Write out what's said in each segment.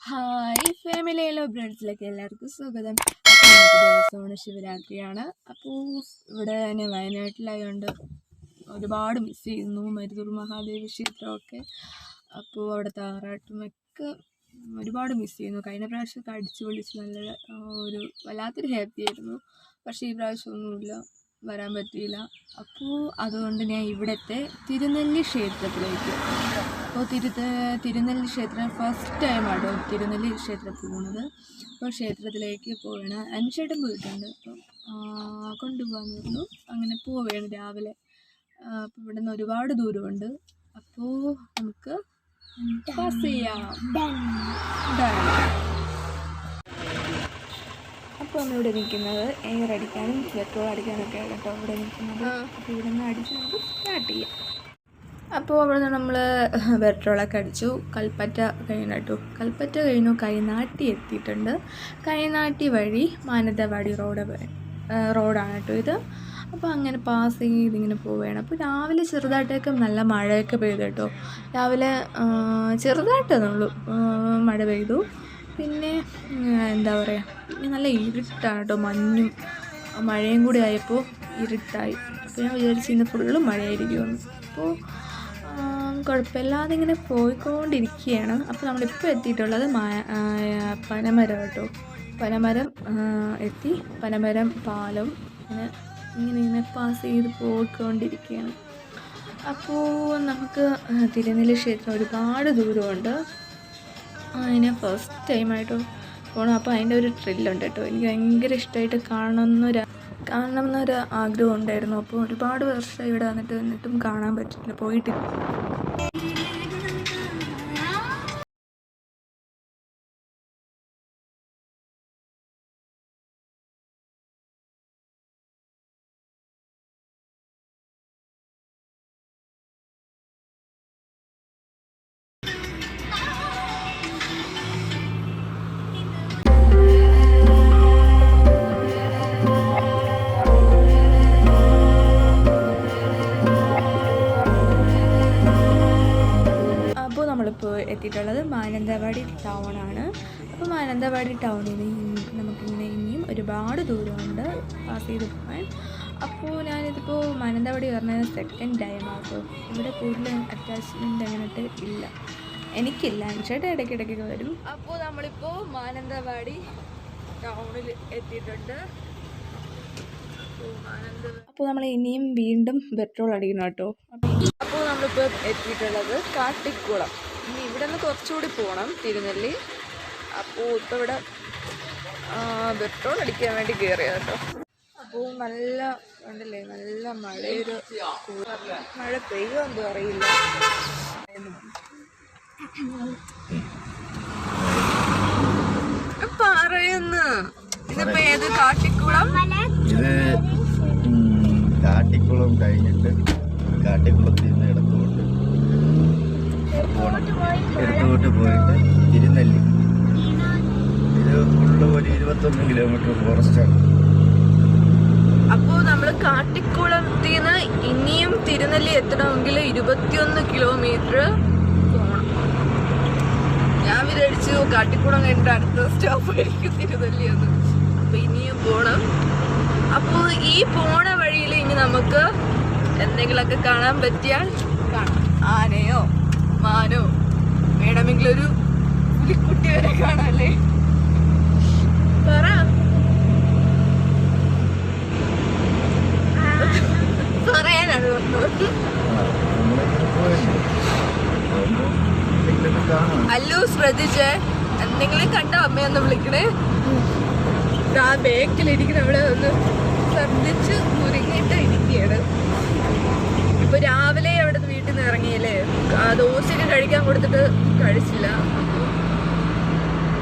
Hi ഫാമിലിയിലോ ബ്രഡ്സിലേക്ക് എല്ലാവർക്കും സ്വാഗതം. ദിവസമാണ് ശിവരാത്രിയാണ്. അപ്പോൾ ഇവിടെ തന്നെ വയനാട്ടിലായതുകൊണ്ട് ഒരുപാട് മിസ് ചെയ്യുന്നു. മരുതൂർ മഹാദേവ ക്ഷേത്രമൊക്കെ. അപ്പോൾ അവിടെ താറാട്ടുമൊക്കെ ഒരുപാട് മിസ് ചെയ്യുന്നു. കഴിഞ്ഞ പ്രാവശ്യമൊക്കെ അടിച്ചു പൊളിച്ച് നല്ല ഒരു വല്ലാത്തൊരു ഹാപ്പി ആയിരുന്നു. പക്ഷേ ഈ പ്രാവശ്യമൊന്നുമില്ല. വരാൻ പറ്റിയില്ല. അപ്പോൾ അതുകൊണ്ട് ഞാൻ ഇവിടുത്തെ തിരുനെല്ലി ക്ഷേത്രത്തിലേക്ക് അപ്പോൾ തിരു തിരുനെല്ലി ക്ഷേത്രം ഫസ്റ്റ് ടൈമാണ് തിരുനെല്ലി ക്ഷേത്രം പോകുന്നത് അപ്പോൾ ക്ഷേത്രത്തിലേക്ക് പോവുകയാണ് അനുശേട്ടൻ പോയിട്ടുണ്ട്. അപ്പം ആ, കൊണ്ടുപോകാന്ന് പറഞ്ഞു. അങ്ങനെ പോവുകയാണ് രാവിലെ. അപ്പോൾ ഇവിടെ നിന്ന് ഒരുപാട് ദൂരമുണ്ട്. അപ്പോൾ നമുക്ക് പാസ് ചെയ്യാം. അപ്പോൾ അപ്പോൾ നമ്മളിവിടെ നിൽക്കുന്നത് എയർ അടിക്കാനും പെട്രോൾ അടിക്കാനൊക്കെ കേട്ടോ ഇവിടെ നിൽക്കുന്നത്. അപ്പോൾ ഇവിടെ നിന്ന് അടിച്ച് നമുക്ക് സ്റ്റാർട്ട് ചെയ്യാം. അപ്പോൾ അവിടെ നിന്ന് നമ്മൾ പെട്രോളൊക്കെ അടിച്ചു. കൽപ്പറ്റ കഴിഞ്ഞു കേട്ടോ. കൽപ്പറ്റ കഴിഞ്ഞു കൈനാട്ടി എത്തിയിട്ടുണ്ട്. കൈനാട്ടി വഴി മാനന്തവാടി റോഡ് റോഡാണ് കേട്ടോ ഇത്. അപ്പോൾ അങ്ങനെ പാസ് ചെയ്ത് ഇങ്ങനെ പോവുകയാണ്. അപ്പോൾ രാവിലെ ചെറുതായിട്ടൊക്കെ നല്ല മഴയൊക്കെ പെയ്തു കേട്ടോ. രാവിലെ ചെറുതായിട്ടൊന്നുള്ളൂ മഴ പെയ്തു. പിന്നെ എന്താ പറയുക നല്ല ഇരുട്ടാണ് കേട്ടോ മഞ്ഞും മഴയും കൂടി ആയപ്പോൾ ഇരുട്ടായി. അപ്പോൾ ഞാൻ വിചാരിച്ചു ഇന്ന് ഫുള്ള് മഴയായിരിക്കുമെന്ന്. അപ്പോൾ കുഴപ്പമില്ലാതെ ഇങ്ങനെ പോയിക്കൊണ്ടിരിക്കുകയാണ്. അപ്പോൾ നമ്മളിപ്പോൾ എത്തിയിട്ടുള്ളത് പനമരം കേട്ടോ. പനമരം എത്തി. പനമരം പാലം. ഇങ്ങനെ ഇങ്ങനെ ഇങ്ങനെ പാസ് ചെയ്ത് പോയിക്കൊണ്ടിരിക്കുകയാണ്. അപ്പോൾ നമുക്ക് തിരുനെല്ലി ക്ഷേത്രം ഒരുപാട് ദൂരമുണ്ട്. അതിനെ ഫസ്റ്റ് ടൈമായിട്ട് പോകണം അപ്പോൾ അതിന്റെ ഒരു ട്രില്ലുണ്ട് കേട്ടോ. എനിക്ക് ഭയങ്കര ഇഷ്ടമായിട്ട് കാണണമെന്നൊരു കാണണം എന്നൊരു ആഗ്രഹം ഉണ്ടായിരുന്നു. അപ്പോൾ ഒരുപാട് വർഷം ഇവിടെ വന്നിട്ട് എന്നിട്ടും കാണാൻ പറ്റില്ല പോയിട്ടില്ല. മാനന്തവാടി ടൗൺ ആണ്. അപ്പോൾ മാനന്തവാടി ടൗണിൽ നമുക്കിങ്ങനെ ഇനിയും ഒരുപാട് ദൂരമുണ്ട് പാസ് ചെയ്ത് പോകാൻ. അപ്പോൾ ഞാനിതിപ്പോൾ മാനന്തവാടി പറഞ്ഞത് സെക്കൻഡ് ടൈം ആട്ടോ ഇവിടെ കൂടുതൽ അറ്റാച്ച്മെന്റ് അങ്ങനത്തെ ഇല്ല. എനിക്കില്ല. ചേട്ടാ ഇടയ്ക്കിടയ്ക്കൊക്കെ വരും. അപ്പോൾ നമ്മളിപ്പോൾ മാനന്തവാടി ടൗണിൽ എത്തിയിട്ടുണ്ട്. അപ്പോൾ നമ്മൾ ഇനിയും വീണ്ടും പെട്രോൾ അടിക്കണം കേട്ടോ. അപ്പോൾ നമ്മളിപ്പോൾ എത്തിയിട്ടുള്ളത് കാട്ടിക്കുളം. ഇവിടെ നിന്ന് കുറച്ചുകൂടി പോകണം തിരുനെല്ലി. അപ്പോൾ ഇപ്പോൾ ഇവിടെ പെട്രോൾ അടിക്കാൻ വേണ്ടി കയറിയത് കേട്ടോ. അപ്പോൾ നല്ല ഉണ്ടല്ലേ നല്ല മഴയൊരു മഴ പെയ്യോ എന്തോ അറിയില്ല. ഇതിപ്പോ ഏത് കാട്ടിക്കുളം? കാട്ടിക്കുളം കഴിഞ്ഞിട്ട് കാട്ടിക്കുളത്തിൽ നിന്ന് പോകണം ഇടത്തോട്ട് പോയിട്ട് തിരുനെല്ലി. ഇത് ഫുള്ള് ഒരു ഇരുപത്തൊന്ന് കിലോമീറ്റർ ഫോറസ്റ്റാണ് അപ്പോൾ നമ്മൾ കാട്ടിക്കുളത്തിന്ന് ഇനിയും തിരുനെല്ലി എത്തണമെങ്കിൽ ഇരുപത്തിയൊന്ന് കിലോമീറ്റർ ഞാൻ വിചാരിച്ചു കാട്ടിക്കുളം കഴിഞ്ഞിട്ട് അടുത്ത സ്റ്റോപ്പ് ആയിരിക്കും തിരുനെല്ലി എന്ന്. അപ്പോൾ ഇനിയും പോണം. അപ്പോൾ ഈ പോണ വഴിയിൽ ഇനി നമുക്ക് എന്തെങ്കിലുമൊക്കെ കാണാൻ പറ്റിയാൽ കാണാം. ആനയോ മാനോ? വേണമെങ്കിൽ ഒരു പുലിക്കുട്ടി വരെ കാണാല്ലേ? കാണാം അല്ലു ശ്രദ്ധിച്ചേ. എന്തെങ്കിലും കണ്ട അമ്മയൊന്ന് വിളിക്കണേ? ആ ബേക്കിലിരിക്കുന്ന അവിടെ ഒന്ന് ശ്രദ്ധിച്ച് മുരുങ്ങിയിട്ട് ഇരിക്കുകയാണ്. ഇപ്പൊ രാവിലെ അവിടെ നിന്ന് വീട്ടിൽ നിന്ന് ഇറങ്ങിയില്ലേ? ദോശയൊക്കെ കഴിക്കാൻ കൊടുത്തിട്ട് കഴിച്ചില്ല.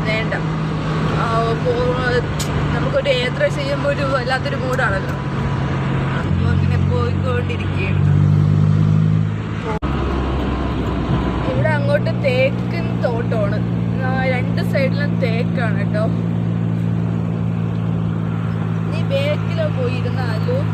വേണ്ട. നമുക്കൊരു യാത്ര ചെയ്യുമ്പോൾ ഒരു വല്ലാത്തൊരു മൂടാണല്ലോ അപ്പോൾ അങ്ങനെ പോയിക്കൊണ്ടിരിക്കുകയാണ്. ഇവിടെ അങ്ങോട്ട് തേക്കിൻ തോട്ടമാണ്. രണ്ട് സൈഡിലും തേക്കാണ് കേട്ടോ. നീ ബേക്കിലോ പോയിരുന്നാലും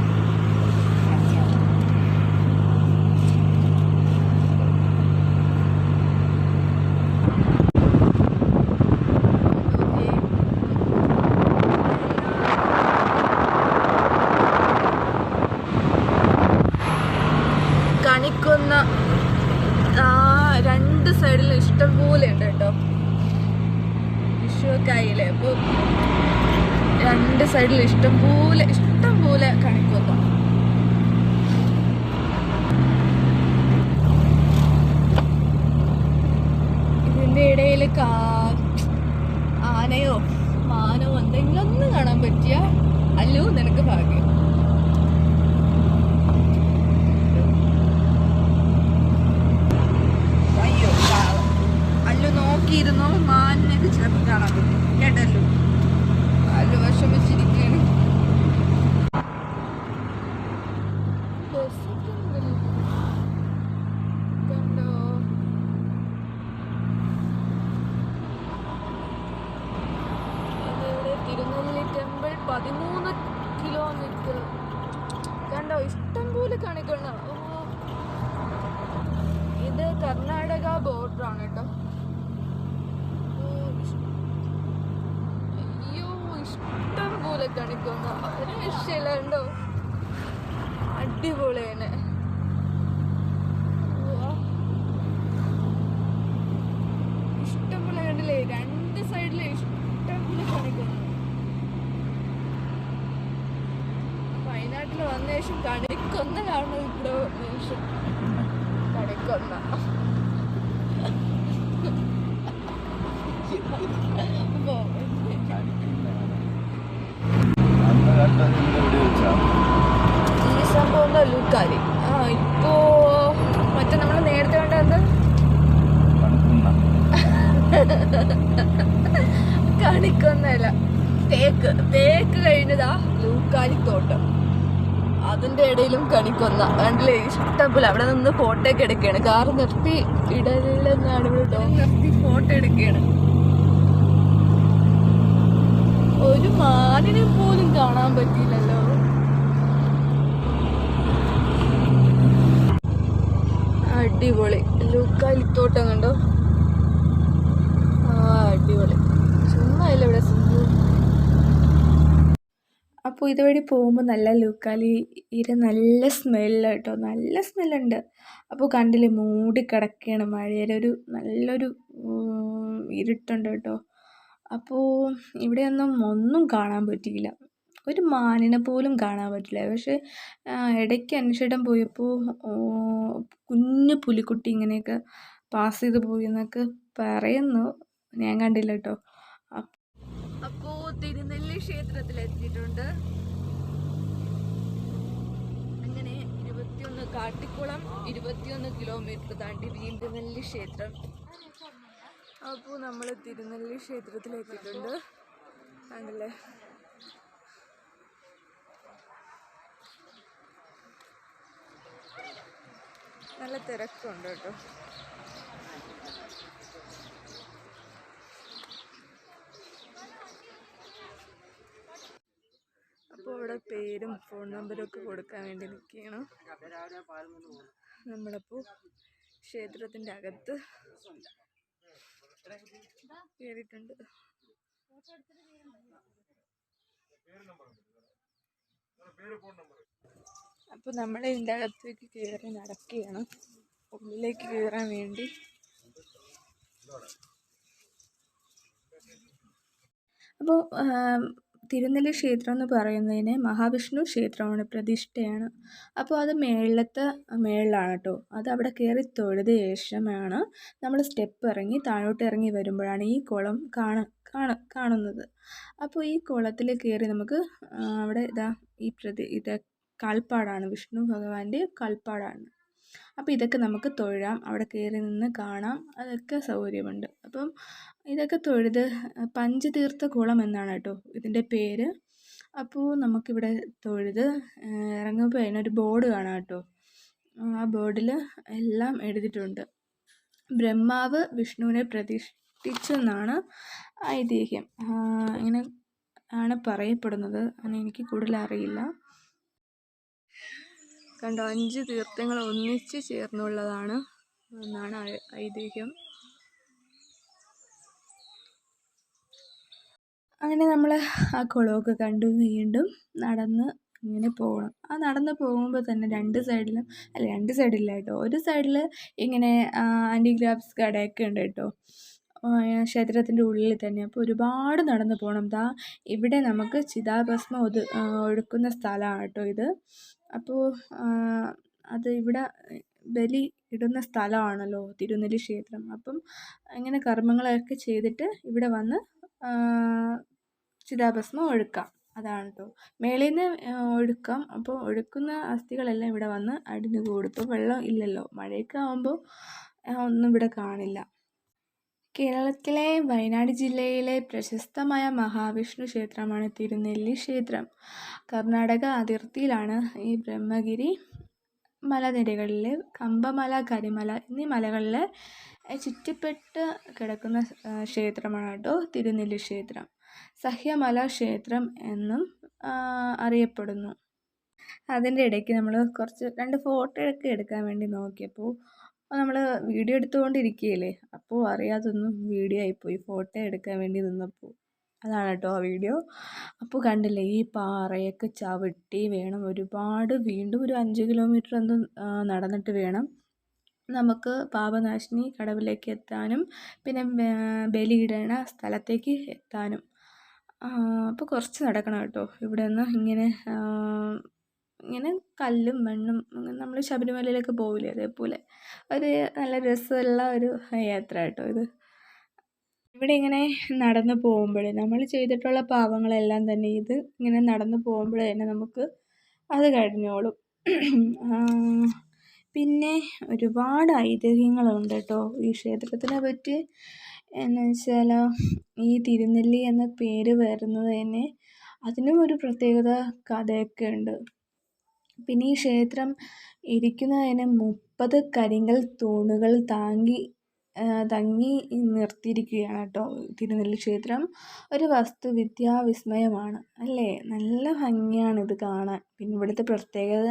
ഒക്കെ ആയില്ലേ അപ്പോൾ രണ്ട് സൈഡിൽ ഇഷ്ടം പോലെ ഇഷ്ടം പോലെ കണിക്കൊന്ന ഇതിന്റെ ഇടയിൽ കാ ആനയോ മാനോ എന്തെങ്കിലും ഒന്ന് കാണാൻ പറ്റിയ അല്ലു നിനക്ക് ഭാഗ്യം അയ്യോ പാവം. അല്ലു നോക്കിയിരുന്നോ മാനിനൊക്കെ ചിലപ്പോൾ കാണാൻ പറ്റും കേട്ടല്ലോ അല്ലു വിഷമിച്ചിരിക്കുകയാണ് ബസ്സൊക്കെ ഉണ്ടല്ലോ. കണ്ടോ ഇതിവിടെ തിരുനെല്ലി ടെമ്പിൾ പതിമൂന്ന് കിലോമീറ്റർ കണ്ടോ ഇഷ്ടം പോലെ കാണിക്കണ ഇത് കർണാടക ബോർഡറാണ് കേട്ടോ. ഇഷ്ടം പോലെ കണിക്കുന്ന ഒരു രക്ഷയില്ല കണ്ടോ. ഇഷ്ടം പോലെ കണ്ടില്ലേ രണ്ട് സൈഡിലെ ഇഷ്ടം പോലെ കാണിക്കുന്നു കണിക്കൊന്ന കാണുന്നത് ഇവിടെ മനുഷ്യൻ എവിടെ ഈ സംഭവം ലുക്കാരി ആ ഇപ്പോ മറ്റേ നമ്മൾ നേരത്തെ കണ്ടത് കണക്കുന്ന കണിക്കൊന്നല്ല തേക്ക് തേക്ക് കഴിഞ്ഞതാ ലൂക്കാലിത്തോട്ടം. അതിന്റെ ഇടയിലും കണിക്കൊന്ന. കണ്ടില്ലേ? ഇഷ്ടം പോലെ അവിടെ നിന്ന് ഫോട്ടോ ഒക്കെ എടുക്കുകയാണ്. കാർ നിർത്തി ഇടലെന്നാണ് ഇവിടെ. നിർത്തി ഫോട്ടോ എടുക്കുകയാണ്. ഒരു മാനിനെ പോലും കാണാൻ പറ്റിയില്ലല്ലോ. അടിപൊളി. ലൂക്കാലിത്തോട്ടം കണ്ടോ ആ അടിപൊളി ചുമ്മാ ഇല്ല ഇവിടെ സിന്ധു അപ്പോൾ ഇതുവഴി പോകുമ്പോൾ നല്ല ലൂക്കാലി ഇര നല്ല സ്മെല്ല് കേട്ടോ നല്ല സ്മെല്ലുണ്ട് അപ്പോൾ കണ്ടില്ലേ മൂടി കിടക്കുകയാണ് മഴയുടെ ഒരു നല്ലൊരു ഇരുട്ടുണ്ട് കേട്ടോ. അപ്പോൾ ഇവിടെയൊന്നും ഒന്നും കാണാൻ പറ്റിയില്ല. ഒരു മാനിനെ പോലും കാണാൻ പറ്റില്ല. പക്ഷേ ഇടയ്ക്ക് അന്വേഷിടം പോയപ്പോൾ കുഞ്ഞു പുലിക്കുട്ടി ഇങ്ങനെയൊക്കെ പാസ് ചെയ്ത് പോയി എന്നൊക്കെ പറയുന്നു. ഞാൻ കണ്ടില്ല കേട്ടോ. അപ്പോൾ തിരുനെല്ലി ക്ഷേത്രത്തിൽ എത്തിയിട്ടുണ്ട് അങ്ങനെ ഇരുപത്തിയൊന്ന് കാട്ടിക്കുളം ഇരുപത്തിയൊന്ന് കിലോമീറ്റർ താണ്ടി വീണ്ടുനെല്ലി ക്ഷേത്രം. അപ്പോൾ നമ്മൾ തിരുനെല്ലി ക്ഷേത്രത്തിലെത്തിയിട്ടുണ്ട്. ആണല്ലേ നല്ല തിരക്കുണ്ട് കേട്ടോ അപ്പോൾ അവിടെ പേരും ഫോൺ നമ്പരും ഒക്കെ കൊടുക്കാൻ വേണ്ടി നിൽക്കുകയാണ്. നമ്മളപ്പോൾ ക്ഷേത്രത്തിന്റെ അകത്ത് കയറിയിട്ടുണ്ട് അപ്പോൾ നമ്മൾ ഇതിന്റെ അകത്തേക്ക് കയറി നടക്കുകയാണ്. ഉള്ളിലേക്ക് കയറാൻ വേണ്ടി. അപ്പോൾ തിരുനെല്ലി ക്ഷേത്രം എന്ന് പറയുന്നതിന് മഹാവിഷ്ണു ക്ഷേത്രമാണ് പ്രതിഷ്ഠയാണ്. അപ്പോൾ അത് മേളിലത്തെ മേളിലാണ് കേട്ടോ. അത് അവിടെ കയറി തൊഴുത ശേഷമാണ് നമ്മൾ സ്റ്റെപ്പ് ഇറങ്ങി താഴോട്ട് ഇറങ്ങി വരുമ്പോഴാണ് ഈ കുളം കാണ കാണ കാണുന്നത്. അപ്പോൾ ഈ കുളത്തിൽ കയറി നമുക്ക് അവിടെ ഇതാ ഈ പ്രതി ഇത് കാൽപ്പാടാണ്. വിഷ്ണു ഭഗവാന്റെ കാൽപ്പാടാണ്. അപ്പോൾ ഇതൊക്കെ നമുക്ക് തൊഴാം. അവിടെ കയറി നിന്ന് കാണാം. അതൊക്കെ സൗകര്യമുണ്ട്. അപ്പം ഇതൊക്കെ തൊഴുത് പഞ്ചതീർത്ഥ കുളം എന്നാണ് കേട്ടോ ഇതിന്റെ പേര്. അപ്പോൾ നമുക്കിവിടെ തൊഴുത് ഇറങ്ങുമ്പോൾ അതിനൊരു ബോർഡ് കാണാം കേട്ടോ. ആ ബോർഡിൽ എല്ലാം എഴുതിയിട്ടുണ്ട്. ബ്രഹ്മാവ് വിഷ്ണുവിനെ പ്രതിഷ്ഠിച്ചെന്നാണ് ഐതിഹ്യം. ഇങ്ങനെ ആണ് പറയപ്പെടുന്നത്. അങ്ങനെ എനിക്ക് കൂടുതൽ അറിയില്ല. കണ്ടോ അഞ്ച് തീർത്ഥങ്ങൾ ഒന്നിച്ച് ചേർന്നുള്ളതാണ് എന്നാണ് ഐതിഹ്യം. അങ്ങനെ നമ്മൾ ആ കുളമൊക്കെ കണ്ടു വീണ്ടും നടന്ന് ഇങ്ങനെ പോകണം. ആ നടന്ന് പോകുമ്പോൾ തന്നെ രണ്ട് സൈഡിലും അല്ല രണ്ട് സൈഡില്ല കേട്ടോ ഒരു സൈഡിൽ ഇങ്ങനെ ആന്റിഗ്രാഫ്സ് കടയൊക്കെ ഉണ്ട് കേട്ടോ. ക്ഷേത്രത്തിന്റെ ഉള്ളിൽ തന്നെ. അപ്പോൾ ഒരുപാട് നടന്ന് പോകണം ദാ ഇവിടെ നമുക്ക് ചിതാഭസ്മം ഒതു ഒഴുക്കുന്ന സ്ഥലമാണ് കേട്ടോ ഇത്. അപ്പോൾ അത് ഇവിടെ ബലി ഇടുന്ന സ്ഥലമാണല്ലോ തിരുനെല്ലി ക്ഷേത്രം. അപ്പം ഇങ്ങനെ കർമ്മങ്ങളൊക്കെ ചെയ്തിട്ട് ഇവിടെ വന്ന് ചിതാഭസ്മം ഒഴുക്കാം. അതാണ് കേട്ടോ മേളിൽ നിന്ന് ഒഴുക്കാം. അപ്പോൾ ഒഴുക്കുന്ന അസ്ഥികളെല്ലാം ഇവിടെ വന്ന് അടിഞ്ഞു കൂടും. ഇപ്പോൾ വെള്ളം ഇല്ലല്ലോ. മഴയൊക്കെ ആകുമ്പോൾ ഒന്നും ഇവിടെ കാണില്ല. കേരളത്തിലെ വയനാട് ജില്ലയിലെ പ്രശസ്തമായ മഹാവിഷ്ണു ക്ഷേത്രമാണ് തിരുനെല്ലി ക്ഷേത്രം. കർണാടക അതിർത്തിയിലാണ് ഈ ബ്രഹ്മഗിരി മലനിരകളിൽ കമ്പമല കരിമല എന്നീ മലകളിൽ ചുറ്റപ്പെട്ട് കിടക്കുന്ന ക്ഷേത്രമാണ് കേട്ടോ തിരുനെല്ലി ക്ഷേത്രം. സഹ്യമല ക്ഷേത്രം എന്നും അറിയപ്പെടുന്നു. അതിന്റെ ഇടയ്ക്ക് നമ്മൾ കുറച്ച് രണ്ട് ഫോട്ടോ ഒക്കെ എടുക്കാൻ വേണ്ടി നോക്കിയപ്പോൾ നമ്മൾ വീഡിയോ എടുത്തുകൊണ്ടിരിക്കുകയല്ലേ? അപ്പോൾ അറിയാതൊന്നും വീഡിയോ ആയിപ്പോയി. ഫോട്ടോ എടുക്കാൻ വേണ്ടി നിന്നപ്പോൾ അതാണ് കേട്ടോ ആ വീഡിയോ. അപ്പോൾ കണ്ടില്ലേ ഈ പാറയൊക്കെ ചവിട്ടി വേണം. ഒരുപാട് വീണ്ടും ഒരു അഞ്ച് കിലോമീറ്റർ എന്തോ നടന്നിട്ട് വേണം നമുക്ക് പാപനാശിനി കടവിലേക്ക് എത്താനും പിന്നെ ബലിയിടണ സ്ഥലത്തേക്ക് എത്താനും. അപ്പോൾ കുറച്ച് നടക്കണം കേട്ടോ. ഇവിടെ നിന്ന് ഇങ്ങനെ ഇങ്ങനെ കല്ലും മണ്ണും നമ്മൾ ശബരിമലയിലേക്ക് പോവില്ലേ അതേപോലെ. ഒരു നല്ല രസമുള്ള ഒരു യാത്ര കേട്ടോ ഇത്. ഇവിടെ ഇങ്ങനെ നടന്നു പോകുമ്പോൾ നമ്മൾ ചെയ്തിട്ടുള്ള പാവങ്ങളെല്ലാം തന്നെ ഇത് ഇങ്ങനെ നടന്നു പോകുമ്പോൾ തന്നെ നമുക്ക് അത് കഴിഞ്ഞോളും. പിന്നെ ഒരുപാട് ഐതിഹ്യങ്ങളുണ്ട് കേട്ടോ ഈ ക്ഷേത്രത്തിനെ പറ്റി. എന്ന് വെച്ചാൽ ഈ തിരുനെല്ലി എന്ന പേര് വരുന്നത് തന്നെ അതിനും ഒരു പ്രത്യേകത കഥയൊക്കെ ഉണ്ട്. പിന്നെ ഈ ക്ഷേത്രം ഇരിക്കുന്നതിന് മുപ്പത് കരിങ്കൽ തൂണുകൾ താങ്ങി തങ്ങി നിർത്തിയിരിക്കുകയാണ് കേട്ടോ തിരുനെല്ലി ക്ഷേത്രം. ഒരു വസ്തുവിദ്യാ വിസ്മയമാണ് അല്ലേ? നല്ല ഭംഗിയാണ് ഇത് കാണാൻ. പിന്നെ ഇവിടുത്തെ പ്രത്യേകത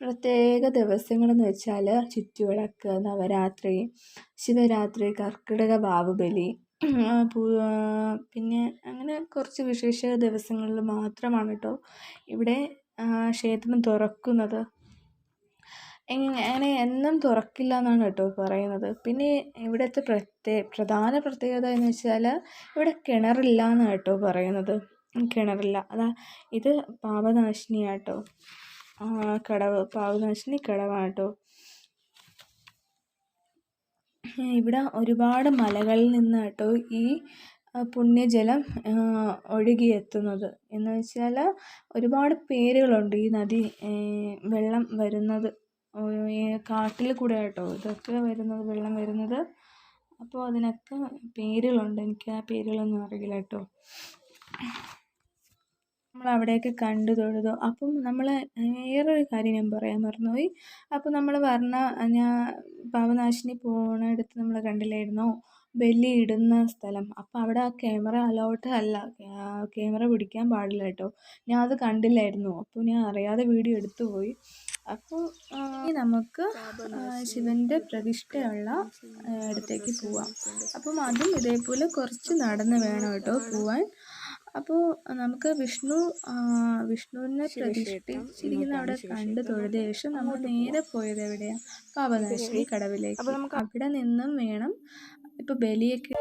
പ്രത്യേക ദിവസങ്ങളെന്ന് വെച്ചാൽ ചുറ്റുവിളക്ക് നവരാത്രി ശിവരാത്രി കർക്കിടക വാവുബലി പിന്നെ അങ്ങനെ കുറച്ച് വിശേഷ ദിവസങ്ങളിൽ മാത്രമാണ് കേട്ടോ ഇവിടെ ക്ഷേത്രം തുറക്കുന്നത്. അങ്ങനെ എന്നും തുറക്കില്ല എന്നാണ് കേട്ടോ പറയുന്നത്. പിന്നെ ഇവിടുത്തെ പ്രത്യേ പ്രധാന പ്രത്യേകത എന്ന് വെച്ചാൽ ഇവിടെ കിണറില്ല എന്നാണ് കേട്ടോ പറയുന്നത്. കിണറില്ല. അതാ ഇത് പാപനാശിനിയാണ് കടവ് പാപനാശിനി കടവാട്ടോ ഇവിടെ ഒരുപാട് മലകളിൽ നിന്ന് കേട്ടോ ഈ പുണ്യജലം ഒഴുകിയെത്തുന്നത്. എന്ന് വെച്ചാൽ ഒരുപാട് പേരുകളുണ്ട് ഈ നദി വെള്ളം വരുന്നത്. കാട്ടിൽ കൂടെ കേട്ടോ ഇതൊക്കെ വരുന്നത് വെള്ളം വരുന്നത്. അപ്പോൾ അതിനൊക്കെ പേരുകളുണ്ട്. എനിക്ക് ആ പേരുകളൊന്നും അറിയില്ല കേട്ടോ. നമ്മൾ അവിടെയൊക്കെ കണ്ടു തൊഴുതു. അപ്പം നമ്മൾ വേറൊരു കാര്യം ഞാൻ പറയാൻ മറന്നുപോയി. അപ്പം നമ്മൾ വർണ ഞാൻ പാവനാശിനി പോണ അടുത്ത് നമ്മൾ കണ്ടില്ലായിരുന്നോ? ബലിയിടുന്ന സ്ഥലം. അപ്പം അവിടെ ആ ക്യാമറ അലൗഡ് അല്ല ക്യാമറ പിടിക്കാൻ പാടില്ല കേട്ടോ. ഞാൻ അത് കണ്ടില്ലായിരുന്നു. അപ്പോൾ ഞാൻ അറിയാതെ വീഡിയോ എടുത്തു പോയി അപ്പോൾ നമുക്ക് ശിവന്റെ പ്രതിഷ്ഠയുള്ള ഇടത്തേക്ക് പോവാം. അപ്പം അതും ഇതേപോലെ കുറച്ച് നടന്ന് വേണം കേട്ടോ പോവാൻ. അപ്പോൾ നമുക്ക് വിഷ്ണു വിഷ്ണുവിനെ പ്രതിഷ്ഠിച്ചിരിക്കുന്ന അവിടെ കണ്ട് തൊഴുത ശേഷം നമ്മൾ നേരെ പോയത് എവിടെയാണ് പാപനാശ്രീ കടവിലേക്ക്. അപ്പോൾ നമുക്ക് അവിടെ നിന്നും വേണം ഇപ്പോൾ ബലിയൊക്കെ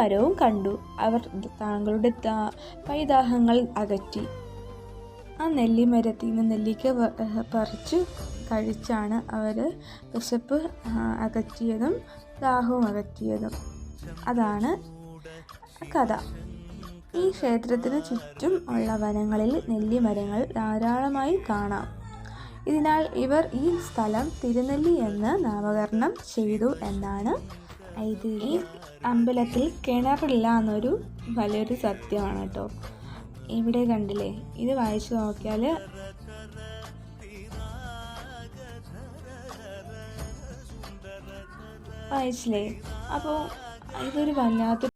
നെല്ലിമരവും കണ്ടു. അവർ താങ്കളുടെ പൈതാഹങ്ങൾ അകറ്റി. ആ നെല്ലിമരത്തിൽ നിന്ന് നെല്ലിക്ക പറിച്ചു കഴിച്ചാണ് അവർ വിശപ്പ് അകറ്റിയതും ദാഹവും അകറ്റിയതും. അതാണ് കഥ. ഈ ക്ഷേത്രത്തിന് ചുറ്റും ഉള്ള വനങ്ങളിൽ നെല്ലിമരങ്ങൾ ധാരാളമായി കാണാം. ഇതിനാൽ ഇവർ ഈ സ്ഥലം തിരുനെല്ലി എന്ന് നാമകരണം ചെയ്തു എന്നാണ് ഐതിഹ്യം. ഈ അമ്പലത്തിൽ കിണറില്ല എന്നൊരു വലിയൊരു സത്യമാണ് കേട്ടോ. ഇവിടെ കണ്ടില്ലേ? ഇത് വായിച്ചു നോക്കിയാൽ വായിച്ചില്ലേ? അപ്പോൾ ഇതൊരു വല്ലാത്ത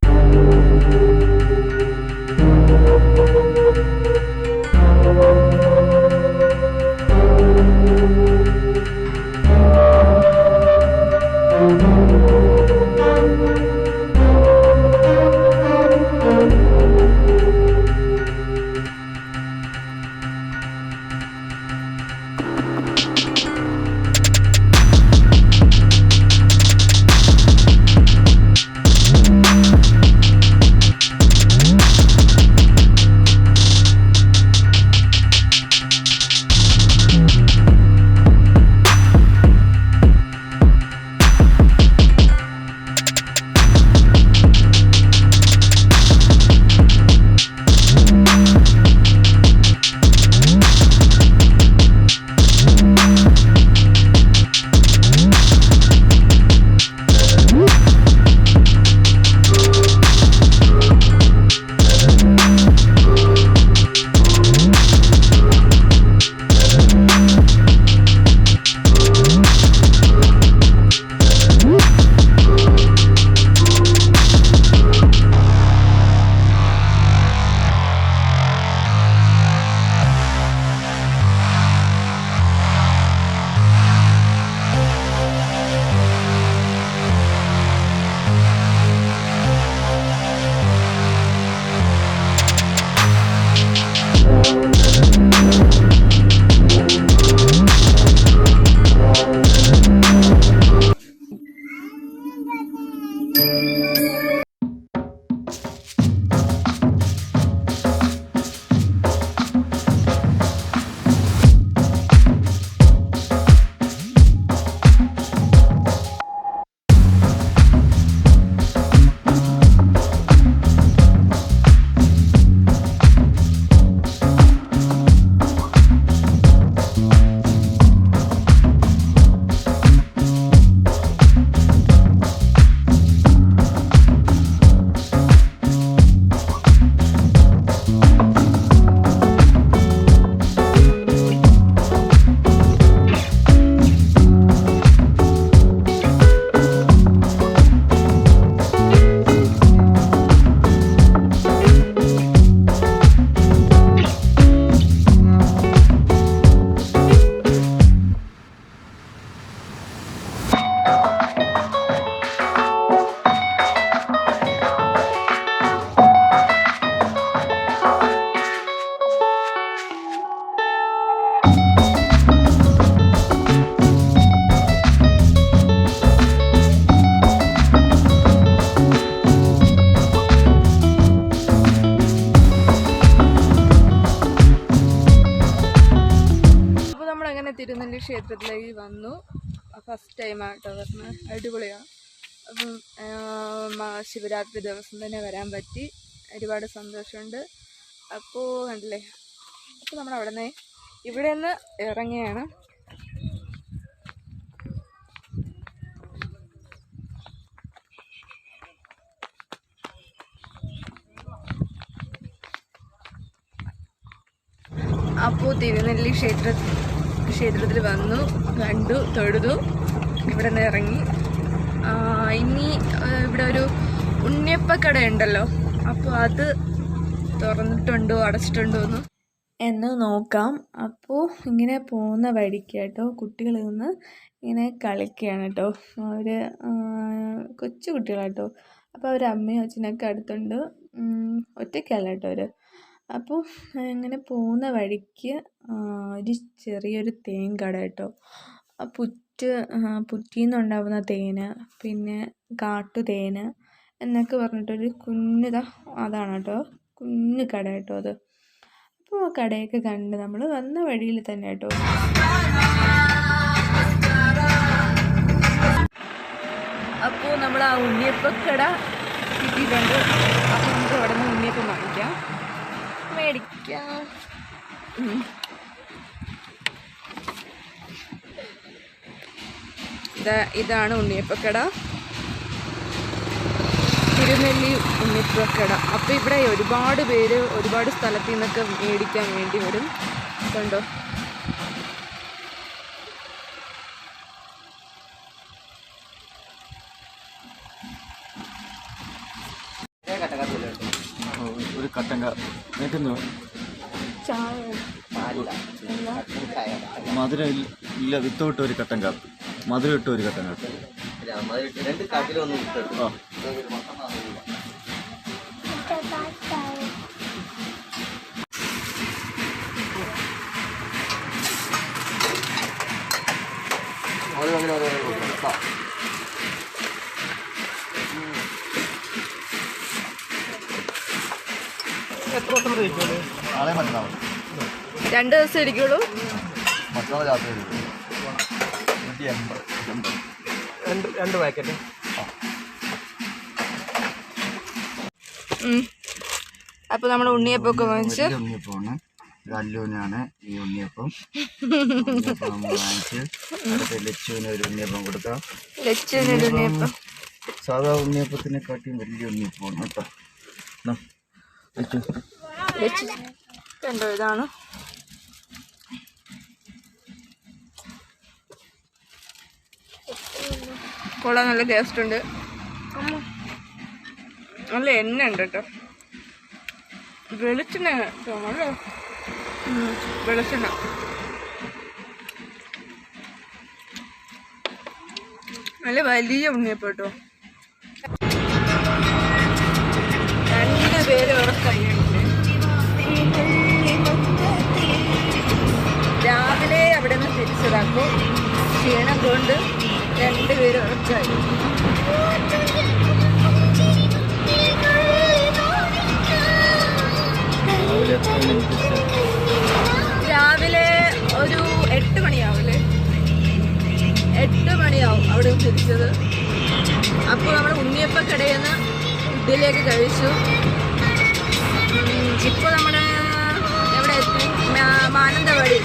തിരുനെല്ലി വന്നു. ഫസ്റ്റ് ടൈമാട്ടോ പറഞ്ഞത് അടിപൊളിയാണ്. അപ്പം ശിവരാത്രി ദിവസം തന്നെ വരാൻ പറ്റി. ഒരുപാട് സന്തോഷമുണ്ട്. അപ്പോൾ കണ്ടില്ലേ? അപ്പോൾ നമ്മൾ അവിടെ നിന്ന് ഇവിടെ നിന്ന് ഇറങ്ങിയാണ്. അപ്പോൾ തിരുനെല്ലി ക്ഷേത്ര ക്ഷേത്രത്തിൽ വന്നു കണ്ടു തൊഴുതു. ഇവിടെ നിന്ന് ഇറങ്ങി. ഇനി ഇവിടെ ഒരു ഉണ്ണിയപ്പക്കട ഉണ്ടല്ലോ. അപ്പോൾ അത് തുറന്നിട്ടുണ്ടോ അടച്ചിട്ടുണ്ടോ എന്ന് എന്ന് നോക്കാം. അപ്പോൾ ഇങ്ങനെ പോകുന്ന വഴിക്ക് കേട്ടോ കുട്ടികൾ നിന്ന് ഇങ്ങനെ കളിക്കുകയാണ് കേട്ടോ. അവർ കൊച്ചു കുട്ടികളാട്ടോ അപ്പോൾ അവർ അമ്മയും അച്ഛനൊക്കെ അടുത്തുണ്ട്. ഒറ്റയ്ക്കല്ല കേട്ടോ അവർ അപ്പോൾ ഇങ്ങനെ പോകുന്ന വഴിക്ക് ഒരു ചെറിയൊരു തേൻ കട കേട്ടോ പുറ്റ് പുറ്റിൽ നിന്നുണ്ടാവുന്ന തേന് പിന്നെ കാട്ടുതേന് എന്നൊക്കെ പറഞ്ഞിട്ടൊരു കുഞ്ഞിതാ അതാണ് കേട്ടോ. കുഞ്ഞു കട കേട്ടോ അത്. അപ്പോൾ കടയൊക്കെ കണ്ട് നമ്മൾ വന്ന വഴിയിൽ തന്നെ കേട്ടോ. അപ്പോൾ നമ്മൾ ആ ഉണ്ണിയപ്പക്കട കിട്ടിയിട്ടുണ്ട്. അപ്പോൾ നമുക്ക് അവിടെ നിന്ന് ഉണ്ണിയപ്പം വാങ്ങിക്കാം. മേടിക്കാം. ഇതാണ് ഉണ്ണിയപ്പക്കട. തിരുനെല്ലി ഉണ്ണിപ്പക്കട അപ്പോൾ ഇവിടെ ഒരുപാട് പേര് ഒരുപാട് സ്ഥലത്തു നിന്നൊക്കെ മേടിക്കാൻ വേണ്ടി വരും. കണ്ടോ ഓ, ഒരു കട്ടൻ കാ നിൽക്കുന്നു മധുരം ഇല്ല- വിത്തൗട്ട് ഒരു കട്ടൻ കാപ്പി മധുരം ഇട്ട് ഒരു കട്ടൻ കാപ്പി ഓരോ നാളെ മറ്റന്നാൾ. രണ്ട് ദിവസം ഇരിക്കുള്ളൂ. മറ്റന്നാൾ രാത്രി വരും നൂറ്റി എൺപത്. രണ്ട് രണ്ട് പാക്കറ്റ് അപ്പോൾ നമ്മൾ ഉണ്ണിയപ്പമൊക്കെ വാങ്ങിച്ച്. ഉണ്ണിയപ്പമാണ്. ഇത് അല്ലൂനാണ് ഈ ഉണ്ണിയപ്പം. വാങ്ങിച്ച് അടുത്ത ലച്ചുവിന് ഒരു ഉണ്ണിയപ്പം കൊടുക്കാം. ലച്ചുവിനൊരു ഉണ്ണിയപ്പം സാധാ ഉണ്ണിയപ്പത്തിനെക്കാട്ടിയും വലിയ ഉണ്ണിയപ്പമാണ് കേട്ടോ. ലച്ചു. ലച്ചു കണ്ടോ ഇതാണ്. കൊള്ളാൻ നല്ല ടേസ്റ്റ് ഉണ്ട്. നല്ല എണ്ണ ഉണ്ട് കേട്ടോ. വെളിച്ചെണ്ണ തോന്നല്ലേ വെളിച്ചെണ്ണ. നല്ല വലിയ ഉണ്ണിയപ്പോട്ടോ രണ്ട് പേര് വേറെ തിരിച്ചതാക്കും ക്ഷീണം കൊണ്ട് രണ്ടുപേരും ഉറച്ചായി രാവിലെ ഒരു എട്ട് മണിയാവില്ലേ എട്ട് മണിയാവും അവിടെ തിരിച്ചത്. അപ്പോൾ നമ്മൾ ഉണ്ണിയപ്പക്കടയിൽ നിന്ന് ഇതിലേക്ക് കഴിച്ചു ഇപ്പോൾ നമ്മൾ എവിടെ എത്തി? മാനന്തവാടി.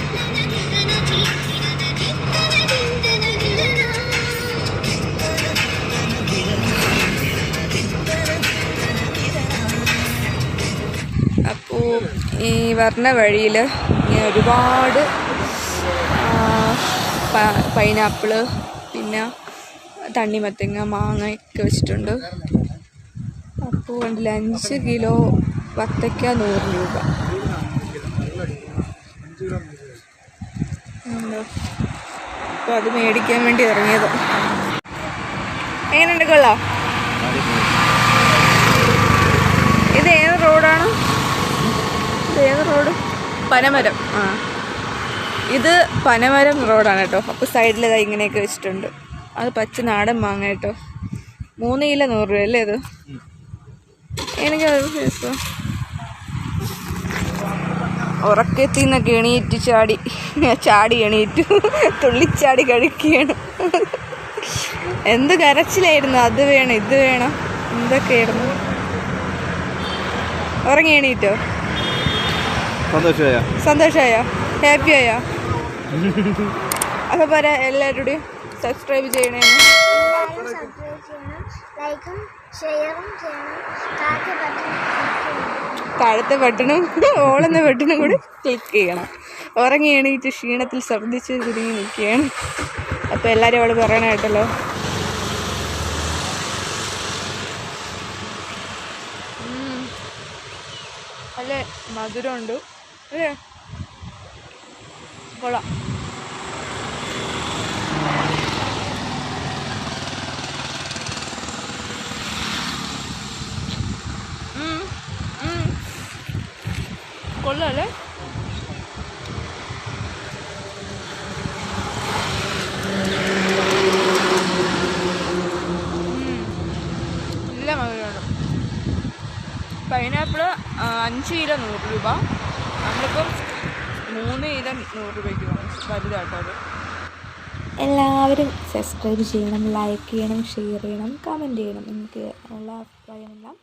ഈ വരണ വഴിയിൽ ഇങ്ങനെ ഒരുപാട് പൈനാപ്പിൾ പിന്നെ തണ്ണിമത്തങ്ങ മാങ്ങ ഒക്കെ വെച്ചിട്ടുണ്ട്. അപ്പോൾ ഉണ്ടല്ല അഞ്ച് കിലോ വത്തയ്ക്ക നൂറ് രൂപ. അപ്പോൾ അത് മേടിക്കാൻ വേണ്ടി ഇറങ്ങിയത്. എങ്ങനെയുണ്ട് കൊള്ളാം? ഇത് ഏത് റോഡാണ്? ഏത് റോഡ്? പനമരം. ആ. ഇത് പനമരം റോഡാണ് കേട്ടോ. അപ്പോൾ സൈഡിൽ ഇതാ ഇങ്ങനെയൊക്കെ വെച്ചിട്ടുണ്ട്. അത് പച്ച നാടൻ മാങ്ങ കേട്ടോ. മൂന്ന് കിലോ നൂറ് രൂപ അല്ലേ ഇത്? എനിക്ക് ഉറക്കത്തിൽ നിന്നൊക്കെ എണീറ്റ് ചാടി. ചാടി എണീറ്റു. തുള്ളിച്ചാടി കഴിക്കുകയാണ്. എന്ത് കരച്ചിലായിരുന്നു. അത് വേണം ഇത് വേണം. എന്തൊക്കെയായിരുന്നു? ഉറങ്ങി എണീറ്റോ? സന്തോഷമായ സന്തോഷമായോ ഹാപ്പിയായോ അപ്പോൾ പറ എല്ലാവരുടെയും സബ്സ്ക്രൈബ് ചെയ്യണം. താഴത്തെ ബട്ടണും ഓളെന്ന ബട്ടണും കൂടി ക്ലിക്ക് ചെയ്യണം. ഉറങ്ങി എണീറ്റ് ക്ഷീണത്തിൽ ശ്രദ്ധിച്ച് തിരിഞ്ഞ് നിൽക്കുകയാണ്. അപ്പോൾ എല്ലാവരും അവൾ പറയണ കേട്ടല്ലോ. ഉം. അല്ലേ മധുരമുണ്ട്. അല്ലേ? കൊള്ളാം കൊള്ളാല്ലേ പൈനാപ്പിൾ അഞ്ച് കിലോ നൂറ് രൂപ. നമ്മളിപ്പം മൂന്ന് കിലോ നൂറ് രൂപയ്ക്ക് വാങ്ങിച്ചു വലുതാട്ടോ എല്ലാവരും സബ്സ്ക്രൈബ് ചെയ്യണം ലൈക്ക് ചെയ്യണം ഷെയർ ചെയ്യണം കമന്റ് ചെയ്യണം. എനിക്ക് ഉള്ള അഭിപ്രായമെല്ലാം